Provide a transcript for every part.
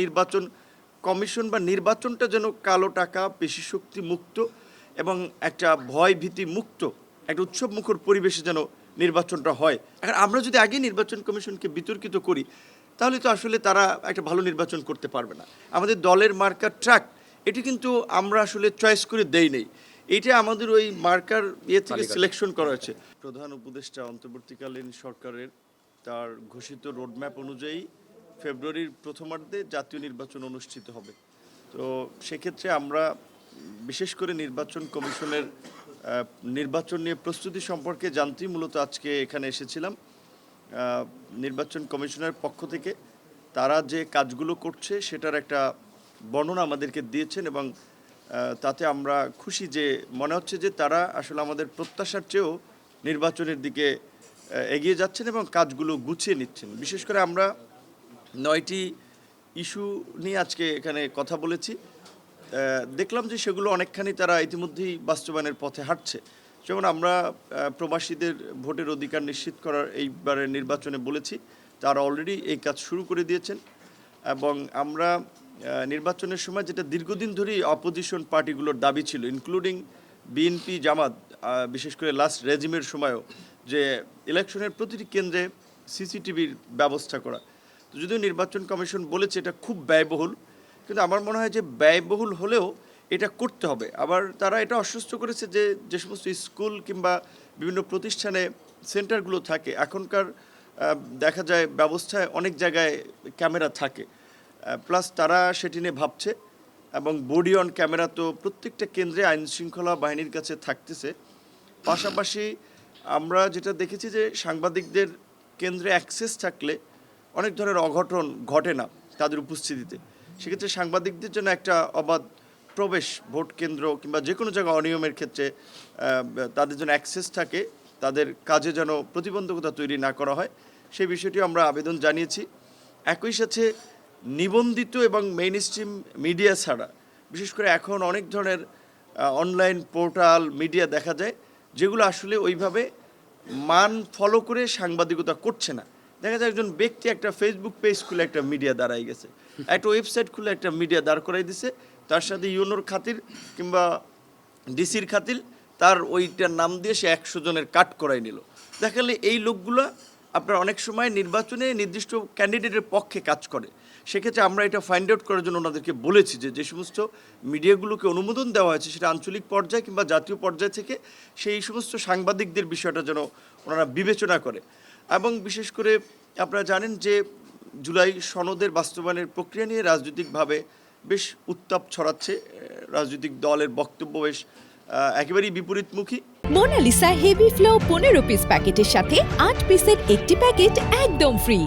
নির্বাচন কমিশন বা নির্বাচনটা যেন কালো টাকা পেশি শক্তি মুক্ত এবং একটা ভয় ভীতি মুক্ত একটা উৎসব মুখর পরিবেশে যেন নির্বাচনটা হয়। এখন আমরা যদি আগে নির্বাচন কমিশনকে বিতর্কিত করি তাহলে তো আসলে তারা একটা ভালো নির্বাচন করতে পারবে না। আমাদের দলের মার্কার ট্র্যাক এটি কিন্তু আমরা আসলে চয়েস করে দেই নেই। এটা আমাদের ওই মার্কার ইয়ে থেকে সিলেকশন করা হয়েছে। প্রধান উপদেষ্টা অন্তর্বর্তীকালীন সরকারের তার ঘোষিত রোডম্যাপ অনুযায়ী ফেব্রুয়ারির প্রথমার্ধে জাতীয় নির্বাচন অনুষ্ঠিত হবে। তো সেক্ষেত্রে আমরা বিশেষ করে নির্বাচন কমিশনের নির্বাচন নিয়ে প্রস্তুতি সম্পর্কে জানতেই মূলত আজকে এখানে এসেছিলাম। নির্বাচন কমিশনের পক্ষ থেকে তারা যে কাজগুলো করছে সেটার একটা বর্ণনা আমাদেরকে দিয়েছেন এবং তাতে আমরা খুশি যে মনে হচ্ছে যে তারা আসলে আমাদের প্রত্যাশার চেয়েও নির্বাচনের দিকে এগিয়ে যাচ্ছেন এবং কাজগুলো গুছিয়ে নিচ্ছেন। বিশেষ করে আমরা নয়টি ইস্যু নিয়ে আজকে এখানে কথা বলেছি। দেখলাম যে সেগুলো অনেকখানি তারা ইতিমধ্যেই বাস্তবায়নের পথে হাঁটছে। যেমন আমরা প্রবাসীদের ভোটের অধিকার নিশ্চিত করার এইবারের নির্বাচনে বলেছি, তারা অলরেডি এই কাজ শুরু করে দিয়েছেন। এবং আমরা নির্বাচনের সময় যেটা দীর্ঘদিন ধরেই অপোজিশন পার্টিগুলোর দাবি ছিল ইনক্লুডিং বিএনপি জামাত বিশেষ করে লাস্ট রেজিমের সময়ও, যে ইলেকশনের প্রতিটি কেন্দ্রে সিসিটিভির ব্যবস্থা করা। যদিও নির্বাচন কমিশন বলেছে এটা খুব ব্যয়বহুল, কিন্তু আমার মনে হয় যে ব্যয়বহুল হলেও এটা করতে হবে। আবার তারা এটা অস্বস্ত করেছে যে যে সমস্ত স্কুল কিংবা বিভিন্ন প্রতিষ্ঠানে সেন্টারগুলো থাকে, এখনকার দেখা যায় ব্যবস্থায় অনেক জায়গায় ক্যামেরা থাকে। প্লাস তারা সেটি নিয়ে ভাবছে এবং বডি অন ক্যামেরা তো প্রত্যেকটা কেন্দ্রে আইন শৃঙ্খলা বাহিনীর কাছে থাকতেছে। পাশাপাশি আমরা যেটা দেখেছি যে সাংবাদিকদের কেন্দ্রে অ্যাক্সেস থাকলে অনেক ধরনের অঘটন ঘটে না তাদের উপস্থিতিতে। সেক্ষেত্রে সাংবাদিকদের জন্য একটা অবাধ প্রবেশ ভোট কেন্দ্র কিংবা যে কোনো জায়গায় অনিয়মের ক্ষেত্রে তাদের জন্য অ্যাক্সেস থাকে, তাদের কাজে যেন প্রতিবন্ধকতা তৈরি না করা হয়, সেই বিষয়টি আমরা আবেদন জানিয়েছি। একই সাথে নিবন্ধিত এবং মেইন স্ট্রিম মিডিয়া ছাড়া, বিশেষ করে এখন অনেক ধরনের অনলাইন পোর্টাল মিডিয়া দেখা যায়, যেগুলো আসলে ওইভাবে মান ফলো করে সাংবাদিকতা করছে না। দেখা যায় একজন ব্যক্তি একটা ফেসবুক পেজ খুলে একটা মিডিয়া দাঁড়াই গেছে। একটা ওয়েবসাইট খুলে একটা মিডিয়া দাঁড় করাই দিছে। তার সাথে ইউনোর খাতির কিংবা ডিসির খাতির তার ওইটার নাম দিয়ে সে একশো জনের কাট করাই নিল। দেখালে এই লোকগুলো আপনার অনেক সময় নির্বাচনে নির্দিষ্ট ক্যান্ডিডেটের পক্ষে কাজ করে। সেক্ষেত্রে আমরা এটা ফাইন্ড আউট করার জন্য ওনাদেরকে বলেছি যে যে সমস্ত মিডিয়াগুলোকে অনুমোদন দেওয়া হয়েছে, সেটা আঞ্চলিক পর্যায়ে কিংবা জাতীয় পর্যায় থেকে সেই সমস্ত সাংবাদিকদের বিষয়টা যেন ওনারা বিবেচনা করে। এবং বিশেষ করে আপনারা জানেন যে জুলাই সনদের বাস্তবায়নের প্রক্রিয়া নিয়ে রাজনৈতিকভাবে বেশ উত্তাপ ছড়াচ্ছে রাজনৈতিক দলের বক্তব্য বেশ একেবারেই বিপরীতমুখী। মোনালিসা হেভি ফ্লো পনেরো পিস প্যাকেটের সাথে আট পিসের একটি প্যাকেট একদম ফ্রি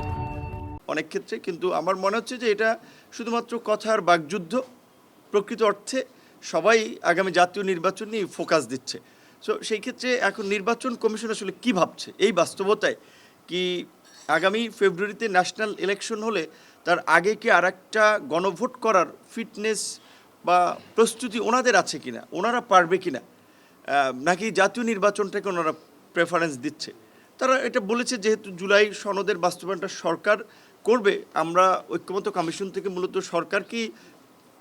অনেক ক্ষেত্রে কিন্তু আমার মনে হচ্ছে যে এটা শুধুমাত্র কথার বাকযুদ্ধ প্রকৃত অর্থে সবাই আগামী জাতীয় নির্বাচন নিয়ে ফোকাস দিচ্ছে। সো সেই ক্ষেত্রে এখন নির্বাচন কমিশন আসলে কি ভাবছে? এই বাস্তবতায় কি আগামী ফেব্রুয়ারিতে ন্যাশনাল ইলেকশন হলে তার আগে কি আর একটা গণভোট করার ফিটনেস বা প্রস্তুতি ওনাদের আছে কিনা? ওনারা পারবে কিনা? নাকি জাতীয় নির্বাচনটাকে ওনারা প্রেফারেন্স দিচ্ছে? তারা এটা বলেছে যেহেতু জুলাই সনদের বাস্তবায়নটা সরকার করবে, আমরা ঐক্যমত কমিশন থেকে মূলত সরকারকেই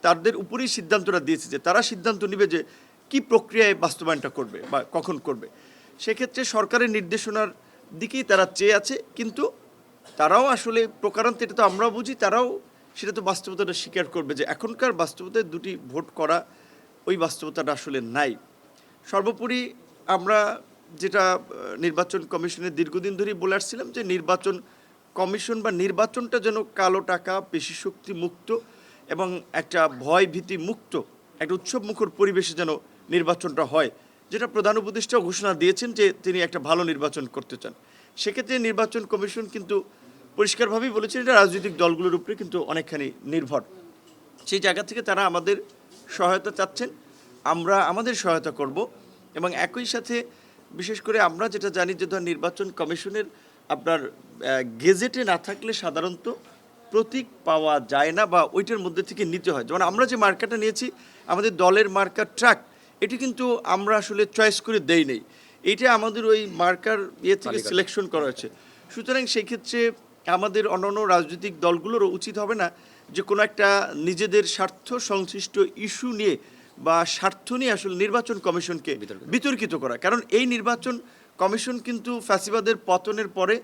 তাদের উপরেই সিদ্ধান্তটা দিয়েছে যে তারা সিদ্ধান্ত নেবে যে কি প্রক্রিয়ায় বাস্তবায়নটা করবে বা কখন করবে? সেক্ষেত্রে সরকারের নির্দেশনার দিকেই তারা চেয়ে আছে, কিন্তু তারাও আসলে প্রকারান্তে, এটা তো আমরাও বুঝি, তারাও সেটা তো বাস্তবতাটা স্বীকার করবে যে এখনকার বাস্তবতায় দুটি ভোট করা ওই বাস্তবতাটা আসলে নাই। সর্বোপরি আমরা যেটা নির্বাচন কমিশনের দীর্ঘদিন ধরেই বলে আসছিলাম যে নির্বাচন কমিশন বা নির্বাচনটা যেন কালো টাকা পেশি শক্তি মুক্ত এবং একটা ভয় ভীতি মুক্ত, একটা উৎসব মুখর পরিবেশে যেন নির্বাচনটা হয়। যেটা প্রধান উপদেষ্টা ঘোষণা দিয়েছেন যে তিনি একটা ভালো নির্বাচন করতে চান। সেক্ষেত্রে নির্বাচন কমিশন কিন্তু পরিষ্কারভাবেই বলেছেন এটা রাজনৈতিক দলগুলোর উপরে কিন্তু অনেকখানি নির্ভর। সেই জায়গা থেকে তারা আমাদের সহায়তা চাচ্ছেন, আমরা আমাদের সহায়তা করব এবং একই সাথে বিশেষ করে আমরা যেটা জানি যে ধর নির্বাচন কমিশনের আপনার গেজেটে না থাকলে সাধারণত প্রতীক পাওয়া যায় না বা ওইটার মধ্যে থেকে নিতে হয়। যেমন আমরা যে মার্কাটা নিয়েছি, আমাদের দলের মার্কার ট্রাক এটি কিন্তু আমরা আসলে চয়েস করে দেই নেই। এটা আমাদের ওই মার্কার ইয়ে থেকে সিলেকশন করা হয়েছে। সুতরাং সেই ক্ষেত্রে আমাদের অন্যান্য রাজনৈতিক দলগুলোরও উচিত হবে না যে কোনো একটা নিজেদের স্বার্থ সংশ্লিষ্ট ইস্যু নিয়ে বা স্বার্থ নিয়ে আসলে নির্বাচন কমিশনকে বিতর্কিত করা। কারণ এই নির্বাচন কমিশন কিন্তু ফ্যাসিবাদের পতনের পরে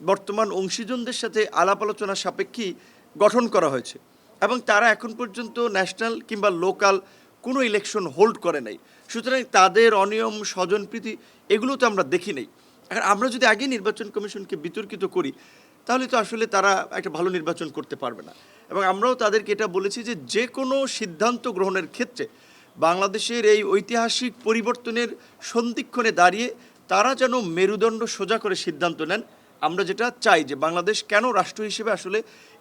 বর্তমান অংশীজনদের সাথে আলাপ আলোচনা সাপেক্ষেই গঠন করা হয়েছে। এবং তারা এখন পর্যন্ত ন্যাশনাল কিংবা লোকাল কোনো ইলেকশন হোল্ড করে নাই। সুতরাং তাদের অনিয়ম, স্বজনপ্রীতি এগুলো তো আমরা দেখি নাই। এখন আমরা যদি আগে নির্বাচন কমিশনকে বিতর্কিত করি, তাহলে তো আসলে তারা একটা ভালো নির্বাচন করতে পারবে না। এবং আমরাও তাদেরকে এটা বলেছি যে যে কোনো সিদ্ধান্ত গ্রহণের ক্ষেত্রে বাংলাদেশের এই ঐতিহাসিক পরিবর্তনের সন্ধিক্ষণে দাঁড়িয়ে তারা যেন মেরুদণ্ড সোজা করে সিদ্ধান্ত নেন, আমরা যেটা চাই যে বাংলাদেশ কেন রাষ্ট্র হিসেবে আসলে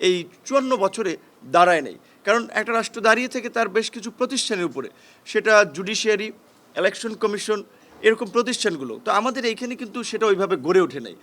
এই চুয়ান্ন বছরে দাঁড়ায় নেই। কারণ একটা রাষ্ট্র দাঁড়িয়ে থেকে তার বেশ কিছু প্রতিষ্ঠানের উপরে, সেটা জুডিশিয়ারি ইলেকশন কমিশন এরকম প্রতিষ্ঠানগুলো। তো আমাদের এইখানে কিন্তু সেটা ওইভাবে গড়ে ওঠে নাই।